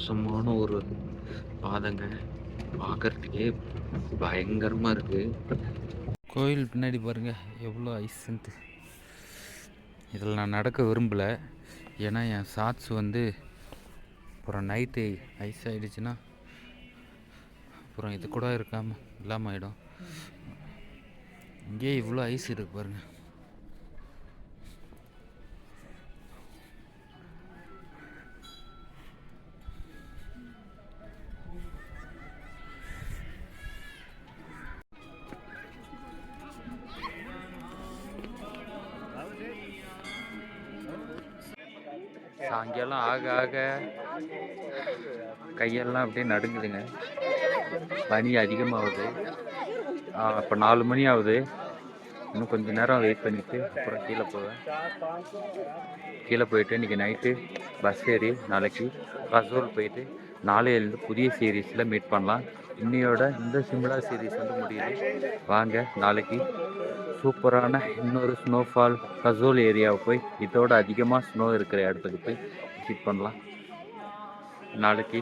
மோசமான ஒரு பாதைங்க. பார்க்கறதுக்கே பயங்கரமாக இருக்குது கோயில் பின்னாடி பாருங்க எவ்வளோ ஐஸ்ன்ட்டு இதில் நான் நடக்க விரும்பலை. ஏன்னா என் சாட்ஸ் வந்து அப்புறம் நைட்டு ஐஸ் ஆகிடுச்சுன்னா அப்புறம் இது கூட இருக்காமல் இல்லாமல் ஆகிடும் இங்கேயே இவ்வளோ ஐஸ் இருக்கு பாருங்கள் சாயங்காலம் ஆக ஆக கையெல்லாம் அப்படியே நடுங்குதுங்க. பனி அதிகமாகுது. இப்போ நாலு மணி ஆகுது. இன்னும் கொஞ்ச நேரம் வெயிட் பண்ணிவிட்டு அப்புறம் கீழே போவேன். கீழே போயிட்டு இன்றைக்கி நைட்டு பஸ் ஏறி நாளைக்கு ரசோல் போயிட்டு நாளையிலேருந்து புதிய சீரீஸில் மீட் பண்ணலாம். இன்னையோட இந்த சிம்லா சீரீஸ் வந்து முடியுது. வாங்க நாளைக்கு சூப்பரான இன்னொரு ஸ்னோஃபால் கசோல் ஏரியாவை போய் இதோட அதிகமாக ஸ்னோ இருக்கிற இடத்துக்கு போய் விசிட் பண்ணலாம். நாளைக்கு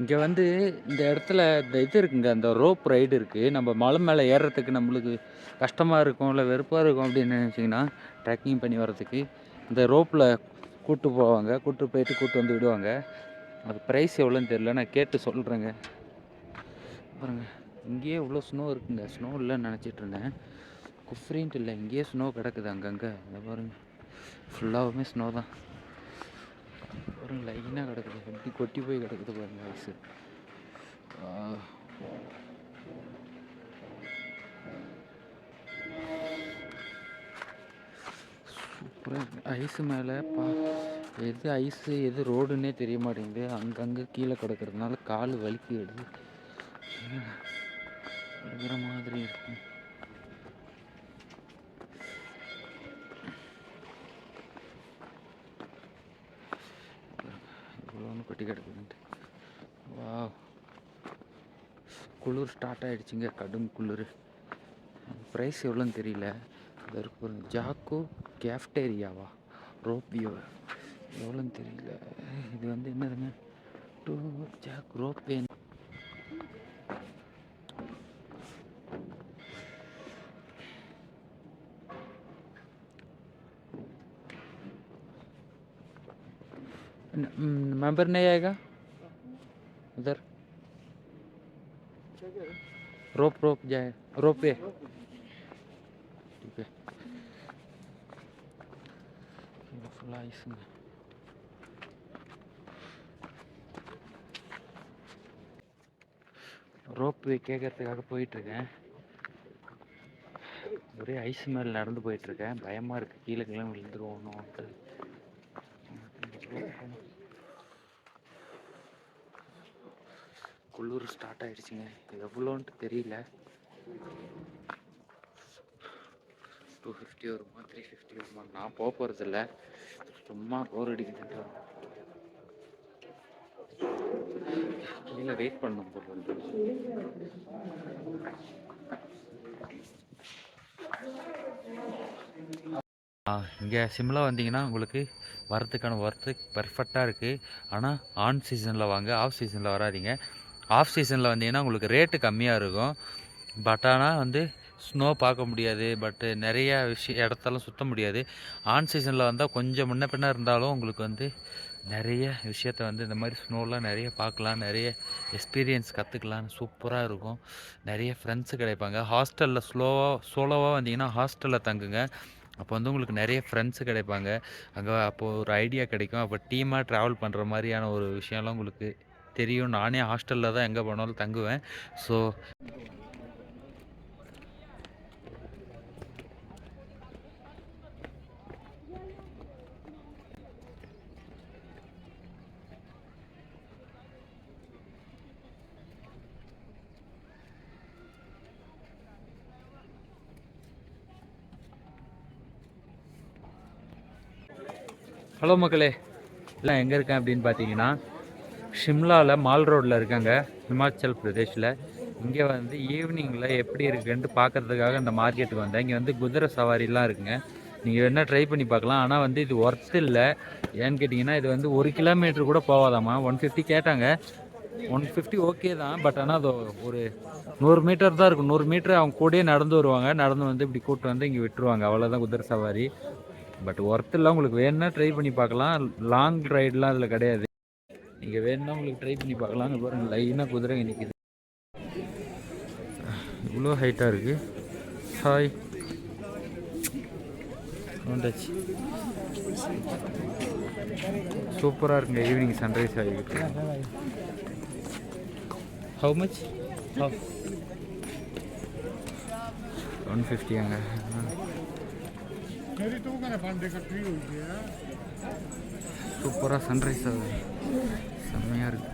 இங்கே வந்து இந்த இடத்துல இந்த இது இருக்குங்க அந்த ரோப் ரைடு இருக்குது நம்ம மலை மேலே ஏறுறதுக்கு நம்மளுக்கு கஷ்டமாக இருக்கும் இல்லை வெறுப்பாக இருக்கும் அப்படின்னு நினச்சிங்கன்னா ட்ரெக்கிங் பண்ணி வர்றதுக்கு இந்த ரோப்பில் கூப்பிட்டு போவாங்க. கூட்டு போயிட்டு கூட்டு வந்து விடுவாங்க. அது ப்ரைஸ் எவ்வளோன்னு தெரில நான் கேட்டு சொல்கிறேங்க பாருங்க இங்கேயே இவ்வளோ ஸ்னோ இருக்குங்க. ஸ்னோ இல்லைன்னு நினச்சிட்டு இருந்தேன். குஃப்ரின்ட்டு இல்லை இங்கேயே ஸ்னோ கிடக்குது அங்கங்கே. பாருங்கள் பாருங்க ஃபுல்லாகவுமே ஸ்னோ தான். ஒரு லைனாக கிடக்குது? எப்படி கொட்டி போய் கிடக்குது பாருங்க ஐஸு. சூப்பராக ஐஸு மேலே பா எது ஐஸு எது ரோடுன்னே தெரிய மாட்டேங்குது. அங்கங்கே கீழே கிடக்கிறதுனால கால் வலிக்கிடுது இருக்கிற மாதிரி இருக்கும் ஒன்று கொட்டி கிடக்குதுன்ட்டு. வா குளிர் ஸ்டார்ட் ஆகிடுச்சிங்க கடும் குளிர். ப்ரைஸ் எவ்வளோன்னு தெரியல. அது இருக்கு ஜாக்கோ கேஃப்டேரியாவா ரோப்வியோ எவ்வளோன்னு தெரியல. இது வந்து என்னதுங்க? டூ ஜாக் ரோப்பே मेंबर नहीं आएगा उधर रोप रोप जाए रोप पे ठीक है फ्लाइस में ரோப் கேட்கறதுக்காக போயிட்டுருக்கேன் ஒரே ஐஸ் மேலே நடந்து போயிட்டுருக்கேன் பயமாக இருக்குது கீழே கீழே விழுந்துருவோன்னுட்டு குளிர் ஸ்டார்ட் ஆயிடுச்சுங்க. எவ்வளோன்ட்டு தெரியல. டூ ஃபிஃப்டி வருமா த்ரீ ஃபிஃப்டி வருமா? நான் போக போகிறதில்ல சும்மா போர் அடிக்குதுன்ட்டு கீழே வெயிட் பண்ணும் போல வந்து இங்கே சிம்லா வந்தீங்கன்னா உங்களுக்கு வரத்துக்கான ஒர்த்து பர்ஃபெக்டாக இருக்குது ஆனால் ஆன் சீசனில் வாங்க ஆஃப் சீசனில் வராதீங்க. ஆஃப் சீசனில் வந்தீங்கன்னா உங்களுக்கு ரேட்டு கம்மியாக இருக்கும். பட் ஆனால் வந்து ஸ்னோ பார்க்க முடியாது. பட்டு நிறைய விஷயம் இடத்தெல்லாம் சுத்த முடியாது. ஆன் சீசனில் வந்தால் கொஞ்சம் முன்ன பின்ன இருந்தாலும் உங்களுக்கு வந்து நிறைய விஷயத்த வந்து இந்த மாதிரி ஸ்னோலாம் நிறைய பார்க்கலாம். நிறைய எக்ஸ்பீரியன்ஸ் கற்றுக்கலாம் சூப்பராக இருக்கும். நிறைய ஃப்ரெண்ட்ஸு கிடைப்பாங்க. ஹாஸ்டலில் ஸ்லோவாக சோலோவாக வந்தீங்கன்னா ஹாஸ்டலில் தங்குங்க. அப்போ வந்து உங்களுக்கு நிறைய ஃப்ரெண்ட்ஸு கிடைப்பாங்க. அங்கே அப்போது ஒரு ஐடியா கிடைக்கும். அப்போ டீமாக ட்ராவல் பண்ணுற மாதிரியான ஒரு விஷயம்லாம் உங்களுக்கு தெரியும். நானே ஹாஸ்டலில் தான் எங்கே போனாலும் தங்குவேன். ஸோ ஹலோ மக்களே. எல்லாம் எங்கே இருக்கேன் அப்படின்னு பார்த்தீங்கன்னா ஷிம்லாவில் மால் ரோட்டில் இருக்காங்க ஹிமாச்சல் பிரதேஷில். இங்கே வந்து ஈவினிங்கில் எப்படி இருக்குன்ட்டு பார்க்கறதுக்காக இந்த மார்க்கெட்டுக்கு வந்தேன். இங்கே வந்து குதிரை சவாரிலாம் இருக்குங்க. நீங்கள் வேணால் ட்ரை பண்ணி பார்க்கலாம். ஆனால் வந்து இது ஒர்த் இல்லை. ஏன்னு கேட்டிங்கன்னா இது வந்து ஒரு கிலோமீட்டர் கூட போகாதாம்மா ஒன் ஃபிஃப்டி கேட்டாங்க. ஒன் ஃபிஃப்டி ஓகே தான். பட் ஆனால் அது ஒரு நூறு மீட்டர் தான் இருக்கும். நூறு மீட்டர் அவங்க கூடயே நடந்து வருவாங்க. நடந்து வந்து இப்படி கூப்பிட்டு வந்து இங்கே விட்டுருவாங்க. அவ்வளோதான் குதிரை சவாரி. பட் ஒர்த் இல்லை. உங்களுக்கு வேணும்னா ட்ரை பண்ணி பார்க்கலாம். லாங் ரைடெலாம் அதில் கிடையாது. நீங்கள் வேணும்னா உங்களுக்கு ட்ரை பண்ணி பார்க்கலாம் அங்கே லைனாக குதிரை நிற்கிது இவ்வளோ ஹைட்டாக இருக்குது ஹாய் வந்தாச்சு சூப்பராக இருக்குங்க. ஈவினிங் சன்ரைஸ் ஆகிட்டு. ஹவு மச் ஒன் ஃபிஃப்டியாங்க சூப்பராக சன்ரைஸ் ஆகுது. செம்மையாக இருக்கு.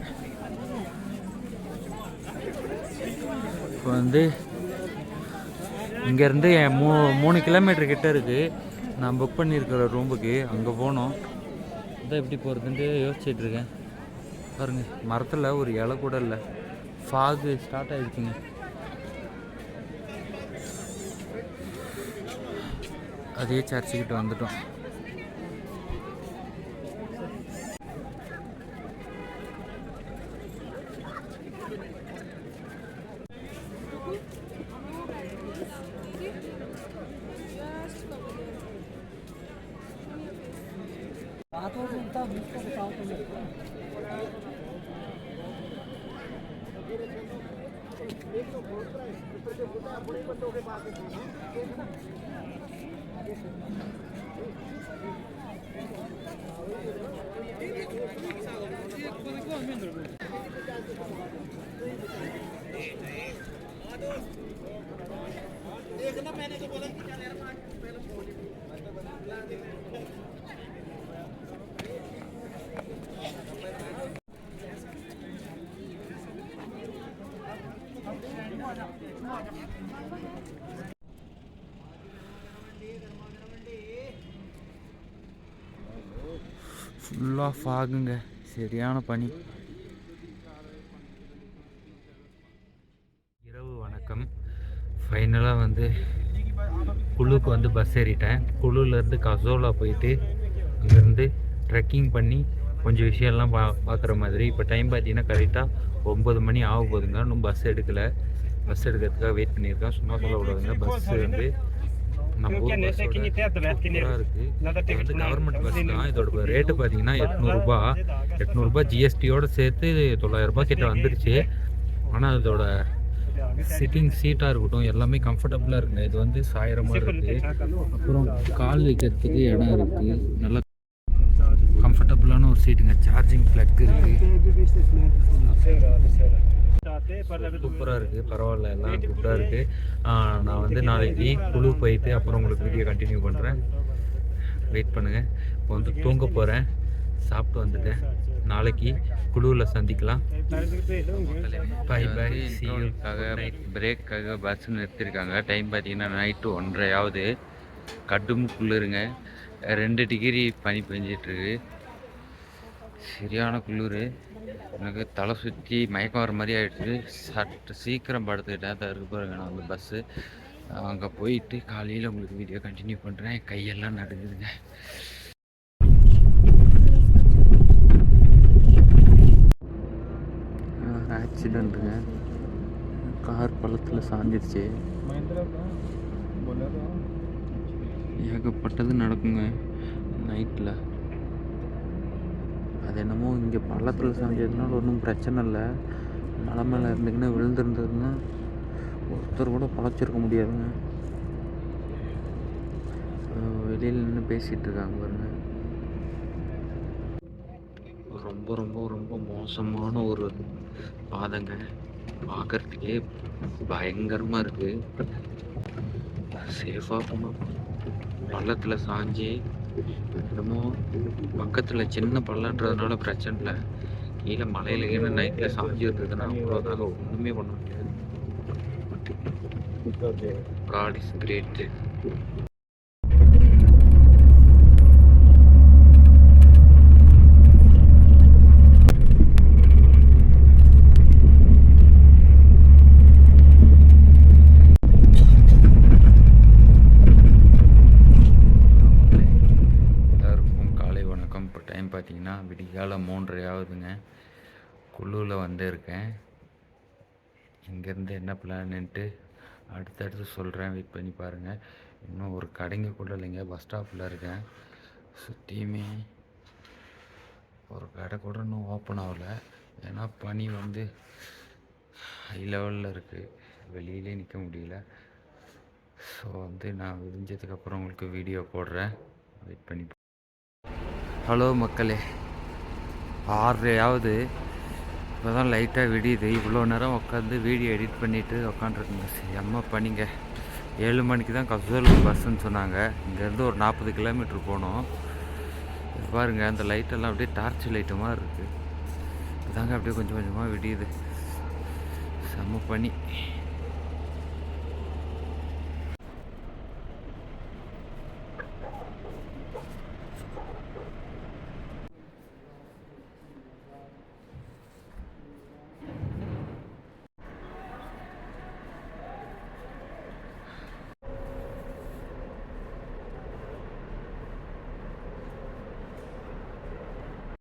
இப்போ வந்து இங்கேருந்து என் மூ மூணு கிலோமீட்டர் கிட்டே இருக்குது நான் புக் பண்ணியிருக்கிற ரூமுக்கு அங்கே போனோம். இதான் எப்படி போகிறதுன்ட்டு யோசிச்சுட்டு இருக்கேன். பாருங்கள் மரத்தில் ஒரு இலை கூட இல்லை. ஃபாகு ஸ்டார்ட் ஆகிடுச்சுங்க அதே சர்ச்சுக்கிட்ட வந்துட்டோம். पीपल जो होता है बड़े बच्चों के पास देखना ஃபுல்லாக ஃபாகுங்க. சரியான பனி. இரவு வணக்கம். ஃபைனலாக வந்து குழுக்கு வந்து பஸ் ஏறிட்டேன். குழுலேருந்து கசோலா போயிட்டு அங்கேருந்து ட்ரெக்கிங் பண்ணி கொஞ்சம் விஷயம்லாம் பா பார்க்குற மாதிரி. இப்போ டைம் பார்த்தீங்கன்னா கரெக்டாக ஒம்பது மணி ஆக போகுதுங்க. இன்னும் பஸ் எடுக்கலை. பஸ் எடுக்கிறதுக்காக வெயிட் பண்ணியிருக்கேன். சும்மா சொல்லக்கூடாதுங்க பஸ் வந்து கவர்மெண்ட் பஸ் தான். இதோட ரேட்டு பார்த்தீங்கன்னா எட்நூறுபா எட்நூறுபா ஜிஎஸ்டியோட சேர்த்து தொள்ளாயிரரூபா கிட்ட வந்துருச்சு. ஆனால் அதோட சிட்டிங் சீட்டாக இருக்கட்டும் எல்லாமே கம்ஃபர்டபுளாக இருக்குங்க. இது வந்து சாயிரம் மாதிரி இருக்குது அப்புறம் கால் வைக்கிறதுக்கு இடம் இருக்குது நல்லா கம்ஃபர்டபுளான ஒரு சீட்டுங்க சார்ஜிங் ப்ளக் இருக்குது சூப்பராக இருக்குது பரவாயில்ல. எல்லாம் சூப்பராக இருக்குது நான் வந்து நாளைக்கு குழு போயிட்டு அப்புறம் உங்களுக்கு வீடியோ கண்டினியூ பண்ணுறேன் வெயிட் பண்ணுங்கள் இப்போ வந்து தூங்க போகிறேன் சாப்பிட்டு வந்துட்டேன். நாளைக்கு குழுவில் சந்திக்கலாம். பை பை சீலுக்காக பிரேக்காக பஸ் நிறுத்திருக்காங்க. டைம் பார்த்தீங்கன்னா நைட்டு ஒன்றரை ஆகுது கடும் குளிருங்க ரெண்டு டிகிரி பனி பெஞ்சிட்ருக்கு சரியான குளிர். எனக்கு தலை சுற்றி மயக்கம் வர மாதிரி ஆகிடுச்சு சட்டு சீக்கிரம் படுத்துக்கிட்டேன். அதை இருக்கு பாருங்க நான் அந்த பஸ்ஸு அங்கே போயிட்டு காலையில் உங்களுக்கு வீடியோ கண்டினியூ பண்ணுறேன் கையெல்லாம் நடுங்குதுங்க. ஆக்சிடெண்ட்டுங்க கார் பள்ளத்தில் சாஞ்சிருச்சு. ஏகப்பட்டது நடக்குங்க. நைட்டில் அது என்னமோ இங்கே பள்ளத்தில் சமைச்சதுனால ஒன்றும் பிரச்சனை இல்லை. மலை மேலே இருந்துக்குன்னா விழுந்துருந்ததுன்னா ஒருத்தர் கூட பழச்சிருக்க முடியாதுங்க. வெளியில் நின்று பேசிகிட்டு இருக்காங்க பாருங்க. ரொம்ப ரொம்ப ரொம்ப மோசமான ஒரு பாதைங்க. பார்க்குறதுக்கே பயங்கரமாக இருக்குது சேஃபாக போகணும் பள்ளத்தில் சாஞ்சு என்னமோ பக்கத்தில் சின்ன பள்ளன்றதுனால பிரச்சனை இல்லை. கீழே மலையில கீழே நைட்டில் சாஞ்சி இருந்ததுன்னா அவ்வளோதாங்க ஒன்றுமே பண்ண முடியாது. காட் இஸ் கிரேட்டு குழுவில் இருக்கேன். இங்கேருந்து என்ன பிளான்ட்டு அடுத்தடுத்து சொல்கிறேன் வெயிட் பண்ணி பாருங்கள் இன்னும் ஒரு கடைங்க கூட இல்லைங்க. பஸ் ஸ்டாப்பில் இருக்கேன். சுற்றியுமே ஒரு கடை கூட இன்னும் ஓப்பன் ஆகல. ஏன்னா பனி வந்து ஹை லெவலில் இருக்குது வெளியிலே நிற்க முடியல. ஸோ வந்து நான் விரிஞ்சதுக்கப்புறம் உங்களுக்கு வீடியோ போடுறேன். வெயிட் பண்ணி ஹலோ மக்களே. ஆறரையாவது இப்போ தான் லைட்டாக விடியுது. இவ்வளோ நேரம் உட்காந்து வீடியோ எடிட் பண்ணிவிட்டு உக்காண்டிருக்குங்க செம்ம பண்ணிங்க. ஏழு மணிக்கு தான் கசூல் பஸ்ஸுன்னு சொன்னாங்க. இங்கேருந்து ஒரு நாற்பது கிலோமீட்டர் போனோம். பாருங்கள் அந்த லைட்டெல்லாம் அப்படியே டார்ச் லைட்டு மாதிரி இருக்குது இதாங்க அப்படியே கொஞ்சம் கொஞ்சமாக விடியுது. செம்ம பண்ணி